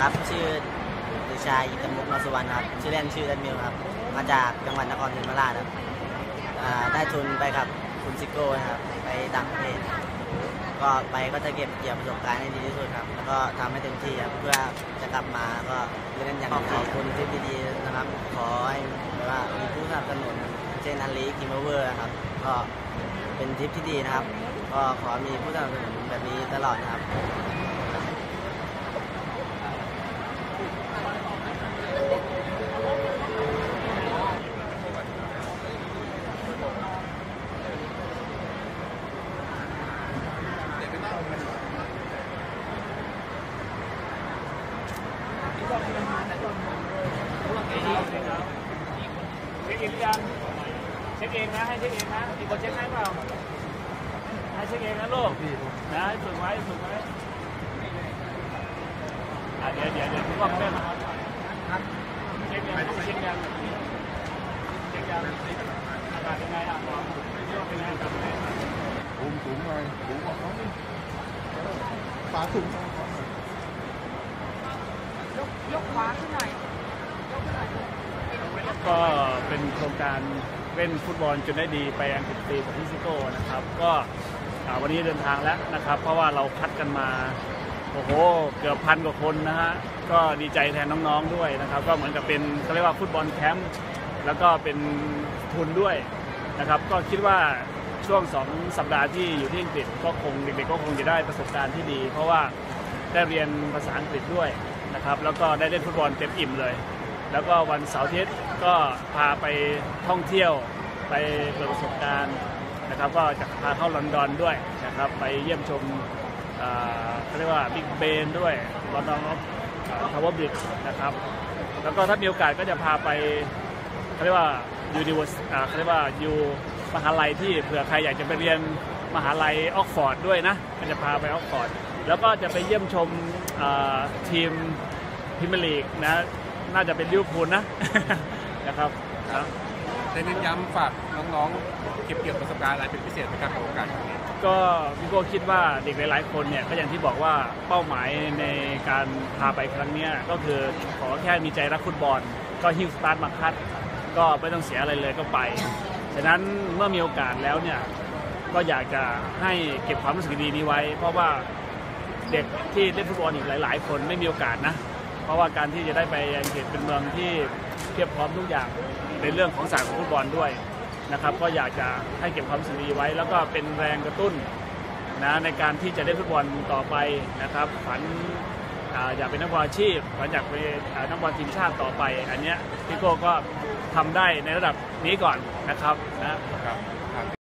ครับ ชื่อเดชายอิตมุกนสุวรรณครับ ชื่อเล่นชื่อดันมิวครับ มาจากจังหวัดนครศรีธรรมราชครับอ่าได้ทุนไปกับคุณซิโก้นะครับไปต่างประเทศก็ไปก็จะเก็บเกี่ยวประสบการณ์ให้ดีที่สุดครับ แล้วก็ทำให้เต็มที่ครับเพื่อจะกลับมาก็เล่นอย่างดีขอบคุณที่ดีๆนะครับ ขอให้แบบว่ามีผู้สนับสนุนเช่นอันลีกิมเวอร์ครับ ก็เป็นทริปที่ดีนะครับ ก็ขอมีผู้สนับสนุนแบบนี้ตลอดนะครับ เช็คอินหรือยังเช็คเองนะให้เช็คเองนะมีคนเช็คให้เปล่าให้เช็คเองนะลูกนะให้ฝึกไว้ฝึก ก็เป็นโครงการเล่นฟุตบอลจนได้ดีไปอังกฤษปีกับพี่ซิโก้นะครับ ก็วันนี้เดินทางแล้วนะครับ เพราะว่าเราคัดกันมาโอ้โหเกือบพันกว่าคนนะฮะก็ดีใจแทนน้องๆด้วยนะครับ ก็เหมือนกับเป็นเขาเรียกว่าฟุตบอลแคมป์แล้วก็เป็นทุนด้วยนะครับ ก็คิดว่าช่วง 2 สัปดาห์ที่อยู่ที่อังกฤษก็คงเด็กๆก็คงจะได้ประสบการณ์ที่ดี เพราะว่าได้เรียนภาษาอังกฤษด้วยนะครับ แล้วก็ได้เล่นฟุตบอลเต็มอิ่มเลย แล้วก็วันเสาร์อาทิตย์ ก็พาไปท่องเที่ยวไปเปิดประสบการณ์นะครับก็จะพาเข้าลอนดอนด้วยนะครับไปเยี่ยมชมเขาเรียกว่าบิ๊กเบนด้วยลอนดอนทาวเวอร์บริดนะครับแล้วก็ถ้ามีโอกาสก็จะพาไปเขาเรียกว่ายูนิเวอร์สเขาเรียกว่ายูมหาลัยที่เผื่อใครอยากจะไปเรียนมหาลัยออกฟอร์ดด้วยนะก็จะพาไปออกฟอร์ดแล้วก็จะไปเยี่ยมชมทีมพรีเมลีกนะน่าจะเป็นลิเวอร์พูลนะ นะครับครับได้เน้นย้ำฝากน้องๆ เก็บเกี่ยวประสบการณ์อะไรเป็นพิเศษไหมครับของโอกาสครั้งนี้ ก็พี่โก้คิดว่าเด็กหลาย ๆ คนเนี่ยก็อย่างที่บอกว่าเป้าหมายในการพาไปครั้งเนี้ยก็คือขอแค่มีใจรักฟุตบอล ก็ฮิ้วสตาร์ทมาคัด ก็ไม่ต้องเสียอะไรเลยก็ไปฉะนั้นเมื่อมีโอกาสแล้วเนี่ยก็อยากจะให้เก็บความรู้สึกดีนี้ไว้ เพราะว่าเด็กที่เล่นฟุตบอลอีกหลาย ๆ คนไม่มีโอกาสนะ เพราะว่าการที่จะได้ไปอังกฤษเป็นเมืองที่เทียบพร้อมทุกอย่างในเรื่องของศาสตร์ของฟุตบอลด้วยนะครับ ก็อยากจะให้เก็บความสึกดีไว้ แล้วก็เป็นแรงกระตุ้นนะในการที่จะเล่นฟุตบอลต่อไปนะครับฝันออยากเป็นนักบอลอาชีพฝันอยากเป็นนักบอลทีมชาติต่อไป อันเนี้ยพี่โก้ก็ทำได้ในระดับนี้ก่อนนะครับนะครับ